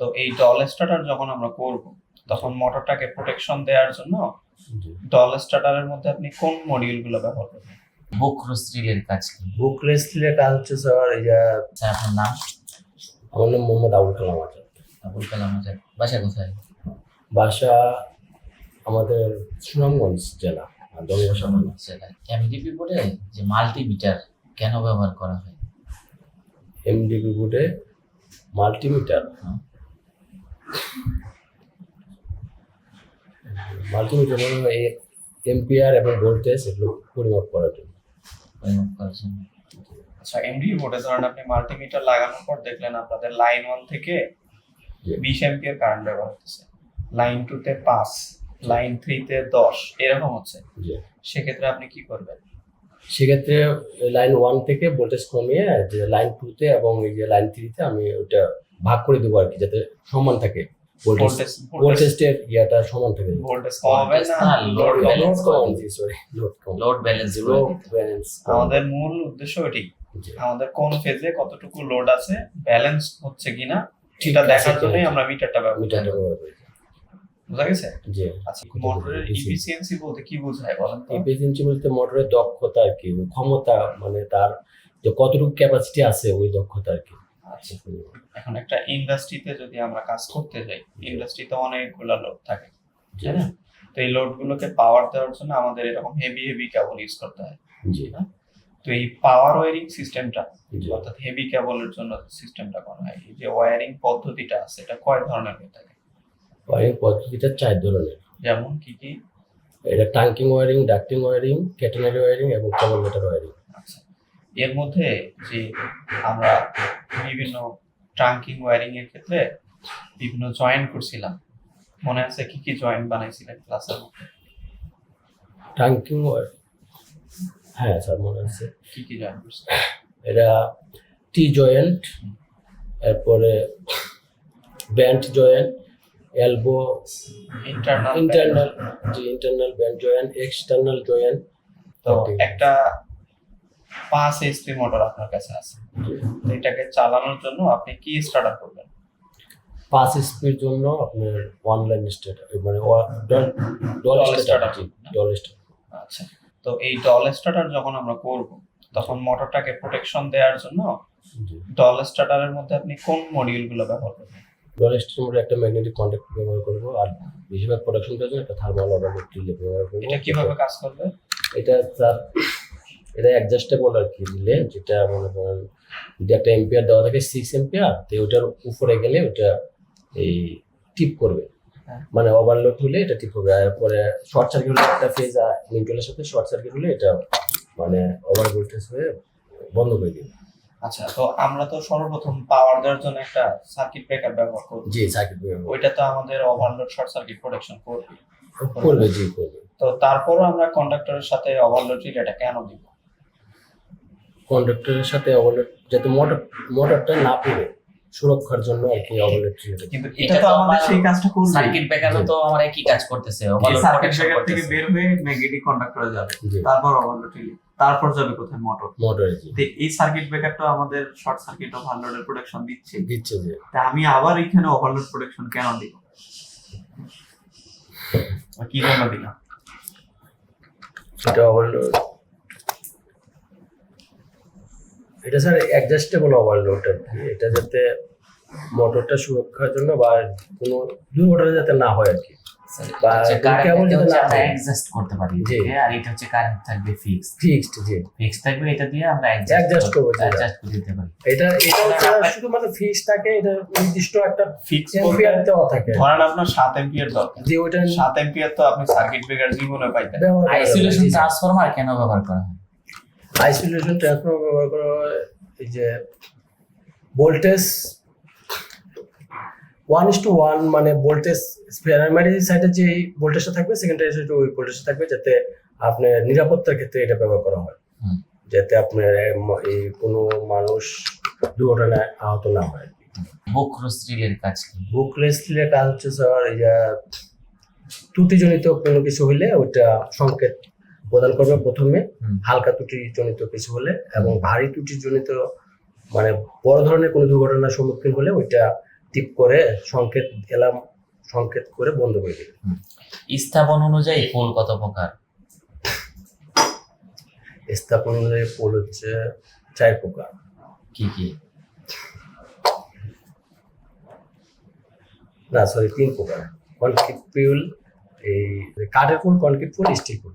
তো এই doll starter যখন আমরা করব তখন মোটরটাকে প্রোটেকশন দেওয়ার জন্য ডল স্টার্টারের মধ্যে আপনি কোন মডিউলগুলো ব্যবহার করবেন? বক্রশ্রীলের কাজ কি? বুকলেস স্টিলের কাজ হচ্ছে স্যার এই যে স্যার আপনার নাম? আমার নাম মোহাম্মদ আবুল কালাম আজাদ। আবুল কালাম আজাদ। বাসা কোথায়? বাসা আমাদের সুনামগঞ্জ জেলা আর দমবাসা থানা এমডিপি বোর্ডে যে মাল্টিমিটার কেন ব্যবহার করা হয়? এমডিপি বোর্ডে মাল্টিমিটার। মাল্টিমিটার মানে এম্পিয়ার এবং ভোল্টেজ এগুলো পরিমাপ করার জন্য। পরিমাপ করার জন্য। আচ্ছা এমডি বোর্ডে ধরেন আপনি মাল্টিমিটার লাগানোর পর দেখলেন আপনাদের লাইন ওয়ান থেকে। বিশ এম্পিয়ার কারেন্ট ব্যবহার হচ্ছে। লাইন টুতে পাঁচ লাইন থ্রিতে দশ এরকম হচ্ছে। সেক্ষেত্রে আপনি কি করবেন? সেক্ষেত্রে লাইন ওয়ান থেকে ভোল্টেজ কমিয়ে যে লাইন টুতে এবং এই যে লাইন থ্রিতে আমি ওটা ভাগ করে দেবো আর কি যাতে সমান থাকে। ভোল্টেজ ভোল্টেজ ভোল্টেজের ইয়াটা সমান থাকে। ভোল্টেজ কমাবে না না, লোড load balance লোড করে কম দিবে। সরি লোড কম লোড ব্যালেন্স লোড ব্যালেন্স আমাদের মূল উদ্দেশ্য এটি। আমাদের কোন ফেজে কতটুকু লোড আছে ব্যালেন্স হচ্ছে কিনা ঠিক দেখার জন্যই আমরা মিটারটা ব্যবহার মিটারটা করি। বুঝা গেছে? জি। আচ্ছা মোটরের ইফিসিয়েন্সি বলতে কি বোঝায় বলেন তো? এফিসিয়েন্সি বলতে মোটরের দক্ষতা আর কি ক্ষমতা মানে তার যে কতটুকু ক্যাপাসিটি আছে ওই দক্ষতা আর কি। আচ্ছা এখন একটা ইন্ডাস্ট্রিতে যদি আমরা কাজ করতে যাই ইন্ডাস্ট্রিতে অনেকগুলা লোড থাকে জি। তাই না? তো এই লোড গুলোকে পাওয়ার দেওয়ার জন্য আমাদের এরকম হেভি হেভি কেবল ইউজ করতে হয়। তো এই পাওয়ার ওয়ারিং সিস্টেমটা অর্থাৎ হেভি কেবলের জন্য সিস্টেমটা করা হয়। এই যে ওয়ারিং পদ্ধতিটা আছে এটা কয় ধরনের হয়ে থাকে? ওয়ারিং পদ্ধতিটা চার ধরনের। যেমন কি কি? এটা trunking wiring ducting wiring catenary wiring এবং কেবল মিটার ওয়ারিং আচ্ছা। এর মধ্যে যে আমরা বিভিন্ন ট্রাঙ্কিং ওয়ারিং এর ক্ষেত্রে বিভিন্ন জয়েন্ট করছিলাম। মনে আছে কি কি জয়েন্ট বানাইছিলেন ক্লাসের মধ্যে? টাঙ্কিং হ্যাঁ স্যার মনে আছে। কি কি জয়েন্ট করছিলেন? এটা টি জয়েন্ট এরপরে bend joint elbow internal internal জি internal bend joint external joint তো একটা পাঁচ এইচপি মোটর আপনার কাছে আছে। এটাকে চালানোর জন্য আপনি কি স্টার্টার করবেন? পাঁচ স্পিড জন্য আপনার অনলাইন স্টেট মানে DOL starter starter। DOL starter আচ্ছা। তো এই ডল স্টার্টার যখন আমরা করব তখন মোটরটাকে প্রোটেকশন দেওয়ার জন্য ডল স্টার্টারের মধ্যে আপনি কোন মডিউলগুলো ব্যবহার করবেন? ডল স্টার্টার একটা ম্যাগনেটিক কন্ট্যাক্ট ব্যবহার করব আর বেশিরভাগ প্রোডাকশন জন্য একটা থার্মাল রিলে ব্যবহার করব। এটা কীভাবে কাজ করবে? এটা স্যার এটা অ্যাডজাস্টেবল আর কি দিলে যেটা মনে করেন যদি একটা এম্পিয়ার দেওয়া থাকে সিক্স এম্পিয়ার তো ওটার উপরে গেলে ওটা এই টিপ করবে। হ্যাঁ। মানে ওভারলোড হলে এটা টিপ করবে। আর পরে শর্ট সার্কিট হলে একটা ফেজ নিউট্রালের সাথে শর্ট সার্কিট হলে এটা মানে ওভার ভোল্টেজ হয়ে বন্ধ করে দিবে। আচ্ছা তো আমরা তো সর্বপ্রথম পাওয়ার দেওয়ার জন্য একটা সার্কিট ব্রেকার ব্যবহার করব। জি সার্কিট ওইটা তো আমাদের ওভারলোড শর্ট সার্কিট প্রোটেকশন করবে। করবে জি করবে। তো তারপরও আমরা কন্ডাক্টরের সাথে ওভারলোড রিলেটা কেন দিব? কন্ডাক্টরের সাথে ওভারলোড যাতে মোটর মোটরটা না পড়ে সুরক্ষার জন্য আর কি রিলে কিন্তু এটা তো আমাদের সেই কাজটা করবে। সার্কিট ব্রেকারও তো আমার একই কাজ করতেছে ওভারলোড সার্কিট প্রোটেকশন ব্রেকার থেকে বের হয়ে নেগেটিভ কন্ডাক্টরে যাবে তারপর রিলে তারপর যাবে কোথায়? মোটর মোটরে এই সার্কিট ব্রেকারটা আমাদের শর্ট সার্কিট ওভারলোডের প্রোটেকশন দিচ্ছে। দিচ্ছে যে তা আমি আবার এখানে ওভারলোড প্রোটেকশন কেন দিব? আর কি জন্য দিলাম এটা ওভারলোড এটা স্যার অ্যাডজাস্টেবল ওভারলোড আর কি। এটা যাতে মোটরটা সুরক্ষার জন্য বা কোনো দুর্ঘটনা যাতে না হয় আর কি। করতে পারি? আর এটা হচ্ছে কারেন্ট থাকবে ফিক্স ফিক্সড জি। ফিক্স থাকবে এটা দিয়ে আমরা অ্যাডজাস্ট করব অ্যাডজাস্ট করে দিতে পারি। এটা এটা হচ্ছে শুধুমাত্র ফিক্স থাকে এটা নির্দিষ্ট একটা ফিক্স এম্পিয়ার দেওয়া থাকে। ধরেন আপনার এম্পিয়ার দরকার। ওইটা সাত এম্পিয়ার তো আপনি সার্কিট ব্রেকার জীবনে পাইতেন। ব্যবহার হয়। আইসোলেশন ট্রান্সফরমার কেন ব্যবহার করা হয়? আইসোলেশন ট্রান্সফর্মার ব্যবহার করা হয় এই যে voltage one is two one মানে ভোল্টেজ প্রাইমারি সাইডে যে ভোল্টেজটা থাকবে সেকেন্ডারি সাইডে ওই ভোল্টেজটা থাকবে যাতে আপনার নিরাপত্তার ক্ষেত্রে এটা ব্যবহার করা হয়। যাতে আপনার এই কোনো মানুষ দুর্ঘটনায় আহত না হয়। বক্রশ্রীলের কাজ কি? স্টিলের কাজ হচ্ছে স্যার এই যে ত্রুটিজনিত কোনো কিছু হলে ওইটা সংকেত প্রদান করবে প্রথমে। হালকা ত্রুটিজনিত কিছু হলে এবং ভারী ত্রুটিজনিত মানে বড় ধরনের কোনো দুর্ঘটনার সম্মুখীন হলে ওইটা টিপ করে সংকেত এলাম সংকেত করে বন্ধ করে দিবে। স্থাপন অনুযায়ী ফুল কত প্রকার? স্থাপন অনুযায়ী পোল হচ্ছে চার প্রকার। কি কি? না সরি তিন প্রকার। কনক্রিট ফুল এই কাঠের ফুল কনক্রিট ফুল স্টিল ফুল।